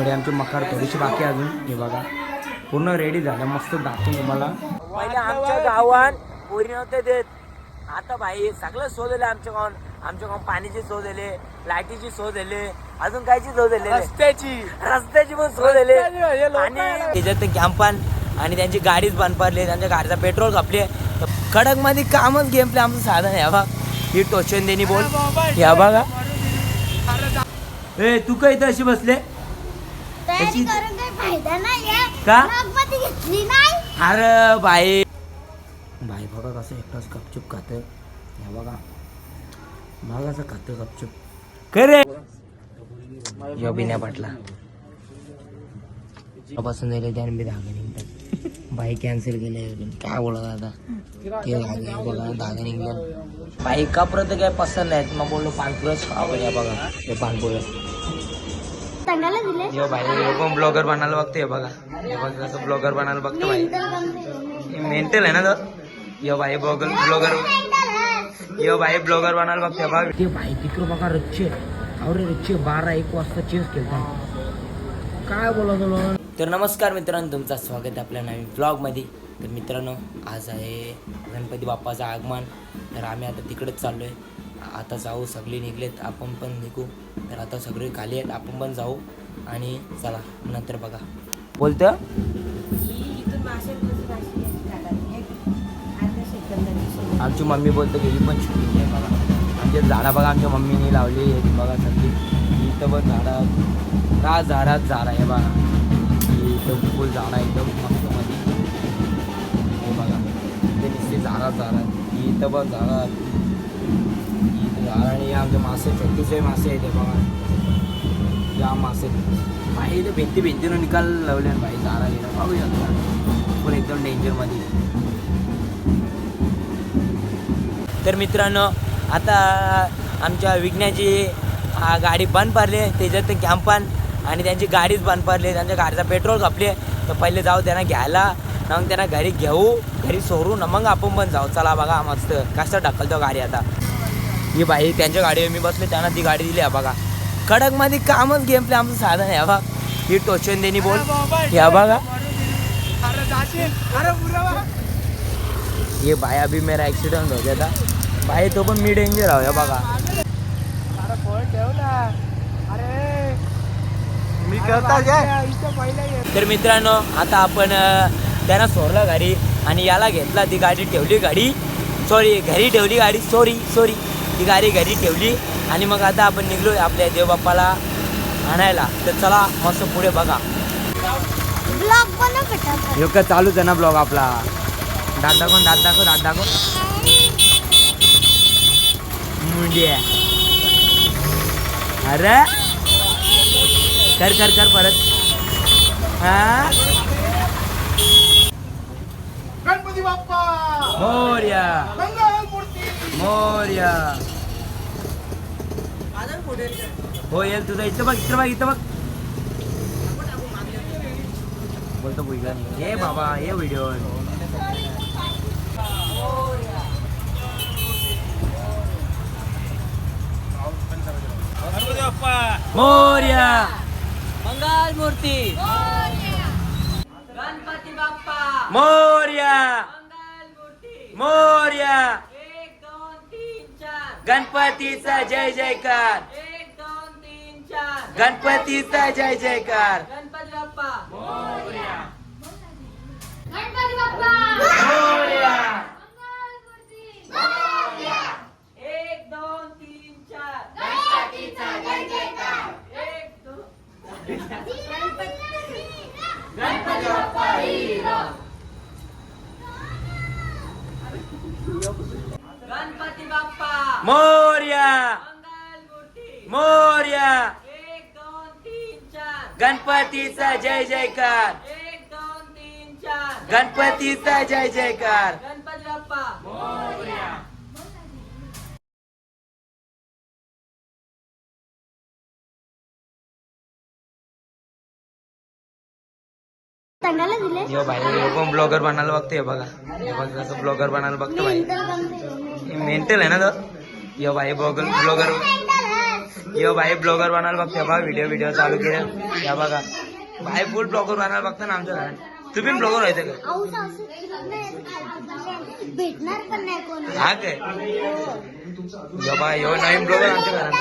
थोडी आमची मकार थोडीशी बाकी अजून. हे बघा. पूर्ण रेडी झालं. मस्त दाखवून तुम्हाला. पहिले आमच्या गावात पोरी नव्हते देत. आता भाई सगळं सोय दिले आमच्या गावात. आमच्या गावात पाणीची सोय दिली लाईटीची सोय दिली अजून कायची सोय दिली रस्त्याची. रस्त्याची पण सोय दिली आणि. त्याच्यात ते कॅम्पान आणि त्यांची गाडीच बंद पडली त्यांच्या गाडीचा पेट्रोल कापले कडकमध्ये कामच गेमले आमचं साधन आहे बा ही टोचन देणी बोल या बघा. ए तू काय इथं अशी बसले? त्याची- करून काही फायदा नाही का? ती घेतली नाही. अरे बाई. बाई बघा कसं एकटाच गपचूप खात या बघा. बघा कसं खातं गपचूप करे यो बी नाही पाटला जाईल त्याने धागा निघतात बाई कॅन्सल केले काय बोलत आता? ते धागे बघा धागे कापरत काय पसंत नाहीत. मग बोललो पानपुरस आवड बघा. हे पानपुरस दिले? यो भाई यो पण ब्लॉगर बनायला बघते बघा. हे बघ कसं ब्लॉगर बनायला बघतो भाई. मेंटल आहे ना तो? यो भाई ब्लॉगर ब्लॉगर यो भाई ब्लॉगर बनायला बघते बघ. ते भाई तिकडं बघा रच्चे अरे रच्चे बारा एक वाजता चेस केलता काय बोला तुला तर नमस्कार मित्रांनो तुमचं स्वागत आहे आपल्या नवीन ब्लॉगमध्ये तर मित्रांनो आज आहे गणपती बाप्पाचं आगमन. तर आम्ही आता तिकडेच चाललो आहे आता जाऊ सगळे निघलेत आपण पण निघू. तर आता सगळे खाली आहेत आपण पण जाऊ. आणि चला नंतर बघा. बोलतं? आमची मम्मी बोलते की ही पण छोटी आहे बघा. आमच्या झाडा बघा आमच्या मम्मीने लावली आहे. बघा सगळी. इथं पण झाडा का झाडात झाड आहे बघा? इथं फुल झाड आहे एकदम मस्त मध्ये हे बघा. ते नुसते झाडात ही इथं पण झाडात ही आणि आमचे मासे छोटेसे मासे आहेत बाबा बघा. जाम मासे भाई ते भिंती भिंतीनं निकाल लावले भाई झाडा गेला पाहू शकता पण एकदम डेंजरमध्ये तर मित्रांनो आता आमच्या विघ्नाची गाडी बंद पडली त्याच्यात ते कॅम्पान आणि त्यांची गाडीच बंद पडली त्यांच्या गाडीचा पेट्रोल कापले तर पहिले जाऊ त्यांना घ्यायला. मग त्यांना घरी घेऊ. घरी सोडू. ना मग आपण पण जाऊ. चला बघा मस्त. कसं ढकलतो गाडी आता. ही बाई त्यांच्या गाडीवर मी बसले त्यांना ती गाडी दिली आहे बघा. कडकमध्ये कामच गेमले आमचं साधन आहे बघा. ही टोचन देणी बोल. या बघा. ये भाई अभी मेरा ॲक्सिडेंट हो गया था. भाई तो पण मी डेंजर आहो या बघा. अरे फोन ठेव ना अरे मी इथं पहिला ये तर मित्रांनो आता आपण त्यांना सोडलं घरी आणि याला घेतला ती गाडी ठेवली गाडी. सॉरी घरी ठेवली गाडी. सॉरी सॉरी ती गाडी घरी ठेवली आणि मग आता आपण निघलो आपल्या देवबाप्पाला आणायला. तर चला मस्त पुढे बघा. का चालूच आहे ना ब्लॉग आपला. दात दाखव दात दाखव दात दाखव. मुंडिया अरे. कर कर कर परत. हा? गणपती बाप्पा! मोर्या. मंगल मूर्ती! मोर्या. हो येईल तुझं. इथं बघ इथं बघ इथं बघ. बोलतो भुईगा हे बाबा हे व्हिडिओ. मोर्या. मंगल मूर्ती गणपती बाप्पा मोर्या. मंगल मूर्ती मोर्या. गणपतीचा जय जयकार. एक दोन तीन चार. गणपतीचा जय जयकार. गणपती बाप्पा. गणपती बाप्पा. मोर्या एक दोन तीन चार गणपतीचा जय जयकार एक दोन गणपती बाप्पा हिरो गणपती बाप्पा मोर्या मंगल मूर्ती मोर्या एक दोन तीन चार गणपतीचा जय जयकार. एक दोन तीन चार. गणपतीचा जय जयकार. गणपती बाप्पा. सांगायला दिले. यो भाई यो पण ब्लॉगर बनायला बघते बघा. हे बघ कसं ब्लॉगर बनायला बघतो भाई. मेंटल आहे ना तो? यो भाई ब्लॉगर ब्लॉगर यो भाई ब्लॉगर बनायला बघते बघा व्हिडिओ व्हिडिओ चालू केले. या बघा. भाई फुल ब्लॉगर बनायला बघता ना आमच्या घरात. तुम्ही ब्लॉगर व्हायचं का? भेटणार पण नाही हा काय? यो बा यो नवीन ब्लॉगर आमच्या घरात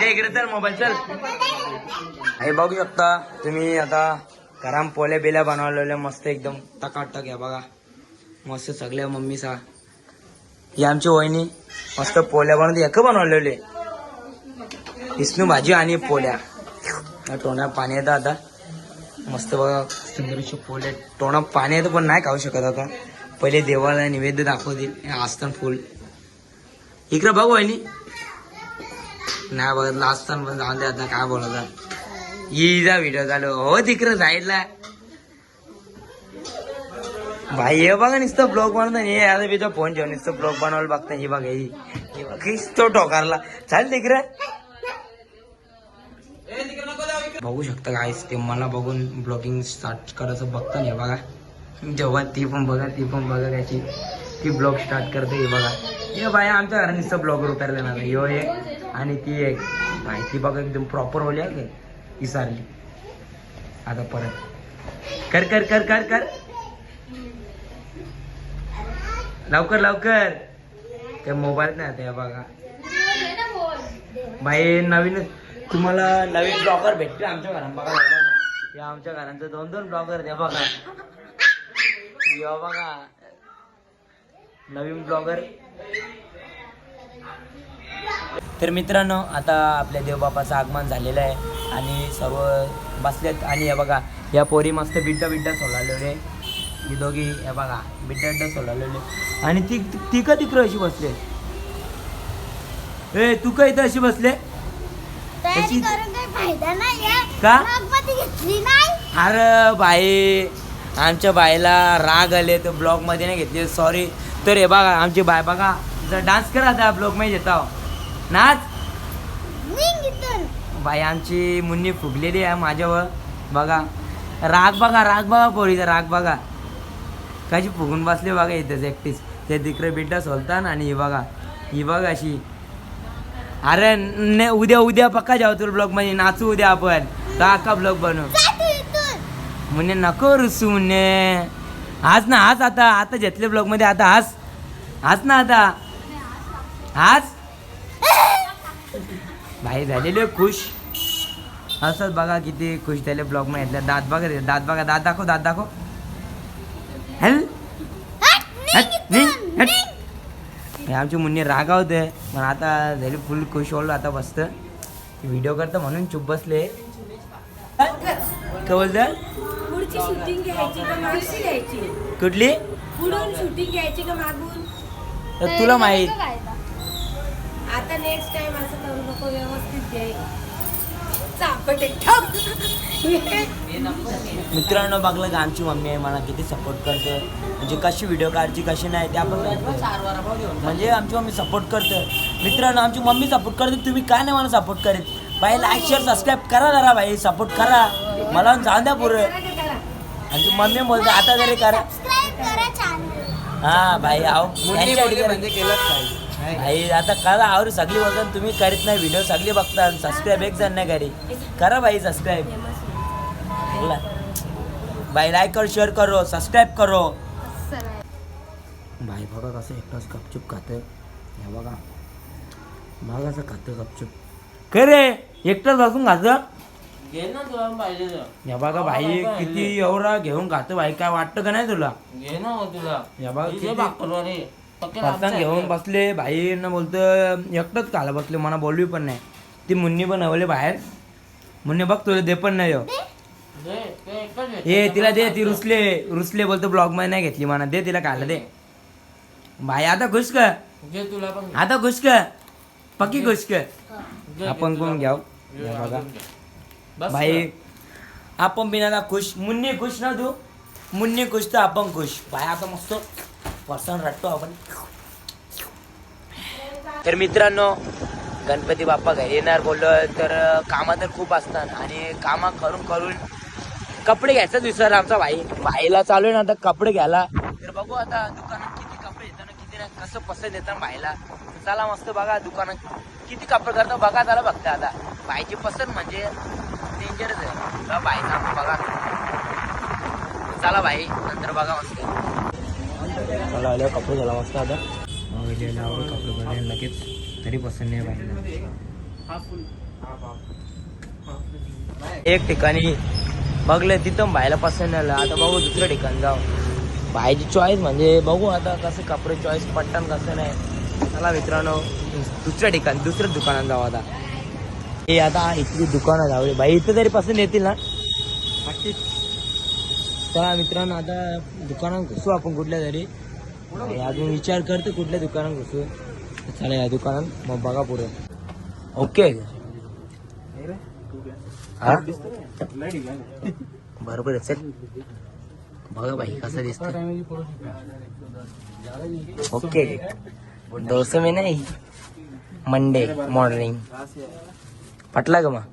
ते इकडे चल मोबाईल चल. हे बघू शकता तुम्ही आता गरम पोल्या बिल्या बनवलेल्या मस्त एकदम टकाटक या बघा. मस्त सगळ्या मम्मीचा ही आमची वहिनी मस्त पोल्या बनवते. एक बनवलेले विष्णू भाजी आणि पोल्या. टोण्या पाणी येतं आता. मस्त बघा सुंदरीची पोले. टोणा पाणी येतं पण नाही खाऊ शकत आता. पहिले देवाला निवेद्य दाखवतील. देईल असतं फुल. इकडे बघ वहिनी. नाही बघितलं असताना पण जाऊन दे आता काय बोलत जा व्हिडिओ चालू. हो तिकडे साईडला भाई हे बघा नुसतं ब्लॉग बनवतो हे आता तिचा फोन ठेवून नुसतं ब्लॉग बनवायला बघता. हे बघा ही ही बघ नुसतं टोकारला चाल तिकडे. बघू शकता काय ते मला बघून ब्लॉगिंग स्टार्ट करायचं बघता नाही बघा. जेव्हा ती पण बघा ती पण बघा त्याची. ती ब्लॉग स्टार्ट करते हे बघा. हे बाय आमच्या घरात नुसतं ब्लॉगर उतरले ना यो एक आणि ती एक. माहिती ती बघा एकदम प्रॉपर होली आहे की? सारली. आता परत. कर कर कर कर कर. लवकर लवकर. ते मोबाईल नाही आता बघा. बाई नवीन तुम्हाला नवीन ब्लॉगर भेटते आमच्या घरात बघा या आमच्या घरांचं दोन दोन ब्लॉगर द्या बघा. या बघा. नवीन ब्लॉगर. तर मित्रांनो आता आपल्या देवबापाचं आगमन झालेलं आहे. आणि सर्व बसलेत. आणि हे बघा या पोरी मस्त बिड्डा बिड्डा सोडालेले ही दोघी हे बघा बिड्डा सोलावलेले आणि ती ती का तिकडं अशी बसले? ए तू का इथं अशी बसले? तयारी त्याची- करून काही फायदा नाही आहे. का? नागपती घेतली नाही? अरे बाई आमच्या बाईला राग आले तर ब्लॉगमध्ये नाही घेतले. सॉरी तर हे बघा आमची बाय बघा जर डान्स करा त्या ब्लॉगमध्ये येता. नाच. निघ इथून. बाई आमची मुन्नी फुगलेली आहे माझ्यावर. बघा. राग बघा राग बघा पोरीचा राग बघा. कशी फुगून बसले बघा इथेच एकटीच. ते तिकडे बिड्डा सोलतान आणि ही बघा ही बघा अशी. अरे न उद्या उद्या पक्का जाऊ तुला ब्लॉगमध्ये नाचू उद्या आपण. अख्खा ब्लॉग बनवू? म्हणे नको रुसू म्हणे आज ना आज आता आता घेतले ब्लॉगमध्ये आता आज आज ना आता. आज भाई झालेले खुश. असंच बघा किती खुश झाले ब्लॉगमध्ये. दात बघा दात बघा दात दाखव दात दाखव. आमची मुन्नी रागावते पण आता झाली फुल खुश होलो आता बसत व्हिडिओ करतं म्हणून चुप बसले काय बोलतं पुढची शूटिंग घ्यायची का मागची घ्यायची कुठली पुढून शूटिंग घ्यायची का मागून तर तुला माहीत आता नेक्स्ट टाइम असं करू नको व्यवस्थित मित्रांनो बघलं का? आमची मम्मी आहे मला किती सपोर्ट करते. म्हणजे कशी व्हिडिओ काढची कशी नाही त्या पण सांगते. म्हणजे आमची मम्मी सपोर्ट करते. मित्रांनो आमची मम्मी सपोर्ट करते तुम्ही काय नाही मला सपोर्ट करीत. बाई लाईक शेअर सबस्क्राईब करा जरा भाई सपोर्ट करा. मला जाऊ द्या पुरं आमची मम्मी बोलते आता जरी करा. सबस्क्राईब करा चॅनल हा भाई आहो. भाई आता करा आवर सगळी बोलतात तुम्ही करीत नाही व्हिडिओ सगळी बघता सबस्क्राईब एक जण नाही करी करा भाई सबस्क्राईब भाई लाईक करो शेअर करो सबस्क्राईब करो. भाई बघा कसं एकटाच गपचूप खातं हे बघा. बघा कसं खातं गपचूप. काय रे? एकटाच बसून खातं? घे ना तुला पाहिजे हे बघा भाई किती एवढा घेऊन खातं भाई काय वाटतं का नाही तुला? घे ना तुला. हे बघा इथे किती बागतो रे पक्के फरसाण घेऊन बसले भाई न बोलतं एकटंच खायला बसले मला बोलवी पण नाही. ती मुन्नी पण हवले बाहेर. मुन्नी बघ तुला दे पण नाही हो. ए तिला दे ती रुसले रुसले बोलतो ब्लॉगमध्ये नाही घेतली म्हणा. दे तिला खायला दे. भाई आता खुश का घे तुला पण. आता खुश का पक्की खुश का घे, आपण कोण. घ्याव. हे बघा. भाई. आपण बिना खुश मुन्नी खुश ना तू? मुन्नी खुश तर आपण खुश. भाई आता मस्त फरसाण रटतो आपण. तर मित्रांनो गणपती बाप्पा घरी येणार बोललो तर कामं तर खूप असतात आणि कामं करून करून कपडे घ्यायचा विसर आमचा भाई. भाईला चालू आहे ना आता कपडे घ्यायला. तर बघू आता दुकानात किती कपडे येताना किती ना कसं पसंत येतात बायला चला मस्त बघा दुकानात किती कपडे करतो बघा त्याला बघता आता. बायची पसंत म्हणजे डेंजरच आहे. आपण बघा. चला बाई नंतर बघा मस्त. मला कपडे झाला मस्त आता. कपडे बघायला लगेच तरी पसंत नाही एक ठिकाणी बघलं तिथं बायला पसंत नाही आलं. आता बघू दुसऱ्या ठिकाणी जाऊ. बायची चॉईस म्हणजे बघू आता कसं कपडे चॉईस पट्टन कसं नाही. चला मित्रांनो दुसऱ्या ठिकाणी दुसऱ्या दुकानात जाऊ आता. हे आता इथली दुकानं जाऊ बाई इथं तरी पसंत येतील ना? चला मित्रांनो आता दुकानात घुसू आपण कुठल्या तरी. अजून विचार करतो कुठल्या दुकानात घुसू. चला या दुकानात मग बघा पुढे. ओके. हा? बरोबर आहे चल. बघा बाई कसं दिसत ओके. दोस्त मी नाही मंडे मॉर्निंग पटला का मग?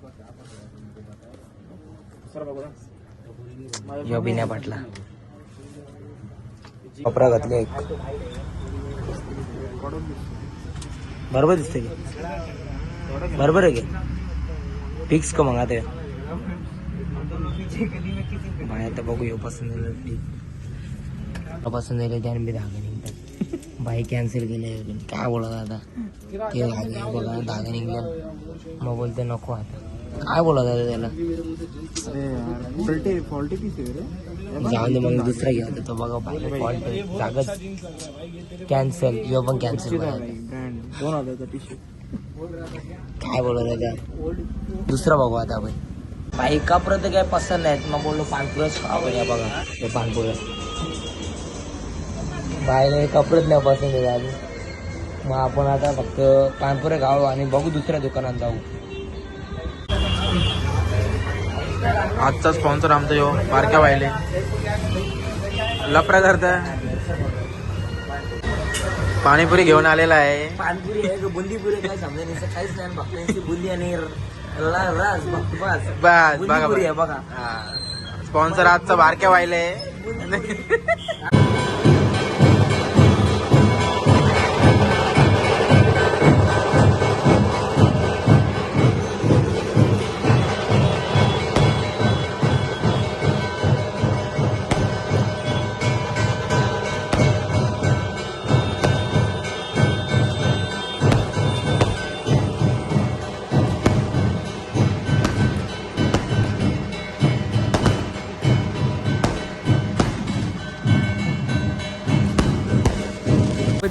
यो बी पटला. कपडा घातले एक. बरोबर दिसते की? बरोबर आहे की? फिक्स का मग आता बाहेर तर बघू येऊ पसंत झालं ठीक पसंत झालं त्याने मी धागे निघतात बाई कॅन्सल केले काय बोलत आता ते धागे बोला धागे निघले मग बोलते नको आता काय बोलत आता त्याला जाऊन दे मग दुसरा घ्या तो बघा बाहेर फॉल्ट जागच कॅन्सल यो पण कॅन्सल दोन हजार टिशर्ट काय बोलत आता दुसरा बघू आता आपण. बाई कपडे तर काय पसंत नाहीत. मग बोललो पानपुरस या बघा. हे पानपुरस बाईला कपडेच नाही पसंत आहे अजून. मग आपण आता फक्त पानपुरे गाव आणि बघू दुसऱ्या दुकानात जाऊ. आजचा स्पॉन्सर आमचा यो बारक्या वाहिले लपड्या करता पाणीपुरी घेऊन आलेला आहे. पानपुरी आहे बुंदीपुरी आहे? काय समजा नाही काहीच नाही. फक्त बुंदी आणि रास फक्त बस. बस बघा आहे बघा. स्पॉन्सर आजचा बारक्या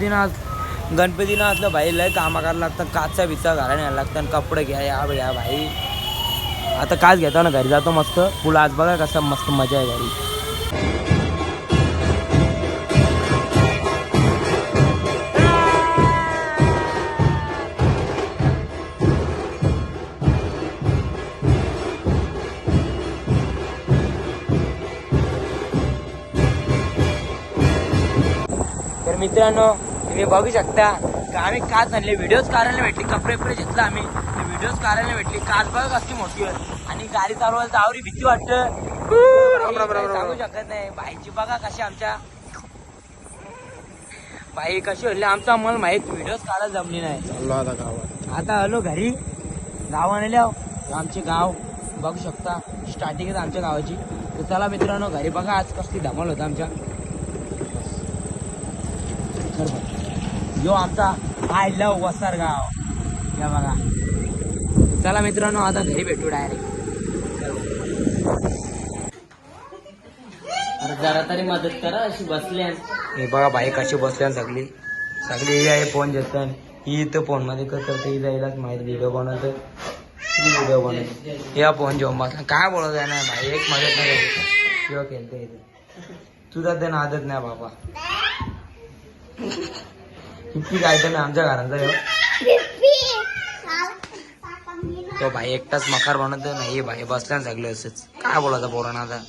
वाहिले गणपतीनाथ असलं भाई लय कामा करायला लागतं काचा बिचा घरा न्यायला लागतं आणि कपडे घ्या या घ्या भाई. आता काच घेतो ना घरी जातो मस्त. पुला आज बघा कसं मस्त मजा आहे घरी. तर मित्रांनो तुम्ही बघू शकता. का आम्ही काच आणले व्हिडिओज काढायला भेटली. कपडे बिपडे घेतला आम्ही. व्हिडिओज काढायला भेटली. काच बघा कसली मोठी आणि गाडी चालवायला आवरी भीती वाटतं सांगू शकत नाही. बाईची बघा कशी आमच्या. बाई कशी होती आमचा मला माहीत व्हिडिओज काढायला जमली नाही. आता आलो घरी. गावाने लिहाव आमचे गाव बघू शकता. स्टार्टिंगच आमच्या गावाची. तर चला मित्रांनो घरी बघा आज कसली धमाल होता आमच्या. जो आमचा आय लव वसरगाव. या बघा. चला मित्रांनो आता घरी भेटू डायरेक्ट जरा तरी मदत करा अशी बसल्या हे बघा बाई कशी बसल्या सगळी. सगळी ही आहे फोन घेतात ही इथं फोनमध्ये करतात ही जायलाच माहिती व्हिडिओ बनवतं. व्हिडिओ बनवते. या फोन जेवण बसला काय बोलत आहे ना भाई एक मदत नाही किंवा केलते इथे. तुझा त्यांना आदत नाही बाबा. किती आयटम आहे आमच्या घरांचा ह्यो. तो भाई एकटाच मकार बनत नाही भाई बसल्या सगळे असंच. काय बोलायचं पोरांना आता?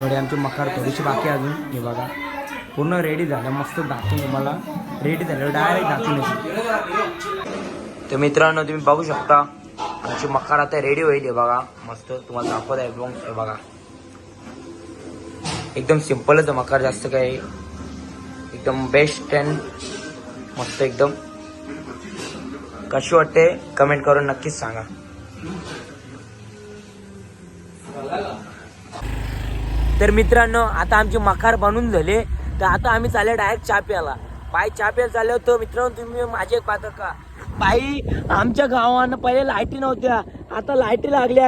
थोडी आमची मकार थोडीशी बाकी अजून हे बघा. पूर्ण रेडी झालं मस्त दाखवून तुम्हाला. रेडी झालं डायरेक्ट दाखवून तर मित्रांनो तुम्ही बघू शकता आमची मकार आता रेडी होईल हे बघा मस्त तुम्हाला दाखवत आहे मग हे बघा एकदम सिम्पलच आहे मकार जास्त काही एकदम बेस्ट अँड मस्त एकदम। कशी वाटते कमेंट करून नक्कीच सांगा। तर मित्रांनो आता आमचे मकार बनून झाले. तर आता आम्ही चालले डायरेक्ट चहा प्यायला बाई चहा प्यायला चालले होतो मित्रांनो तुम्ही माझे एक पाहता का? बाई आमच्या गावानं पहिले लाईटी नव्हत्या. आता लाईटी लागल्या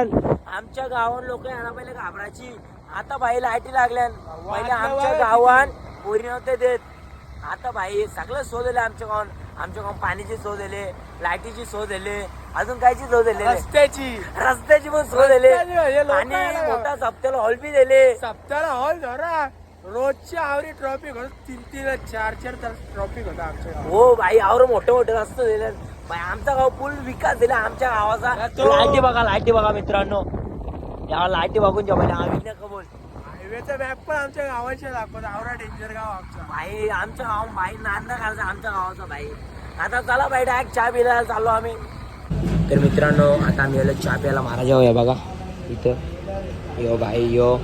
आमच्या गावात लोक यांना पहिले घाबरायची. आता बाई लाईटी लागल्या पहिले आमच्या गावात पोरी नव्हते देत. आता भाई सगळं शोध दिले आमच्या गावात आमच्या गावात पाणीची शोध दिले लाईटीची शोध दिले अजून कायची शोध दिले रस्त्याची. रस्त्याची पण सोय दिले म्हणजे आणि. मोठा सप्त्याला हॉल बी दिले. सप्ताहाला हॉल धरा रोजची आवरी ट्रॉफिक होत तीन तीन चार चार तास ट्रॉफिक होता आमच्या हो भाई आवर मोठे मोठे रस्ते दिले आमचा गाव फुल विकास दिला आमच्या गावाचा. लाईटी बघा लाईटी बघा मित्रांनो. या लाईटी बघून जेव्हा आम्ही नका बोल. हायवेचा मॅप पण आमच्या गावाच्या दाखवत आवरा डेंजर गाव आमचा. भाई आमच्या गाव भाई नांदा करायचा आमच्या गावाचा भाई आता चला भाई डायरेक्ट चहा पिला चाललो आम्ही. तर मित्रांनो आता आम्ही याला चहा प्यायला महाराज या बघा. इथं. यो भाई यो.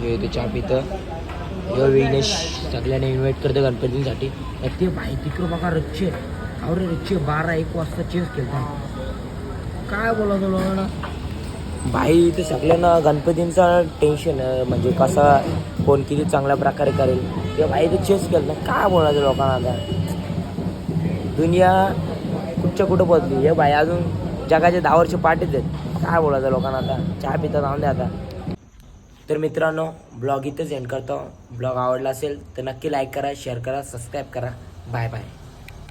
यो इथं चहा पितं. यो विघ्नेश सगळ्यांना इन्व्हाइट करतो गणपतींसाठी. ते भाई तिकडं बघा रच्चे अरे रच्चे बारा एक वाजता चेस खेळतात काय बोला तुला ना भाई इथे सगळ्यांना गणपतींचा टेन्शन म्हणजे कसा कोण किती चांगल्या प्रकारे करेल. ते भाई इथे चेस केलं काय बोलायचं लोकांना आता? दुनिया कुठच्या कुठं बदली? हे भाई अजून जगाचे दहा वर्ष पाठीत आहेत. काय बोलायचं लोकांना आता? चहा पिता जाऊन द्या आता. तर मित्रांनो ब्लॉग इथेच एंड करतो. ब्लॉग आवडला असेल तर नक्की लाईक करा शेअर करा सबस्क्राईब करा. Bye bye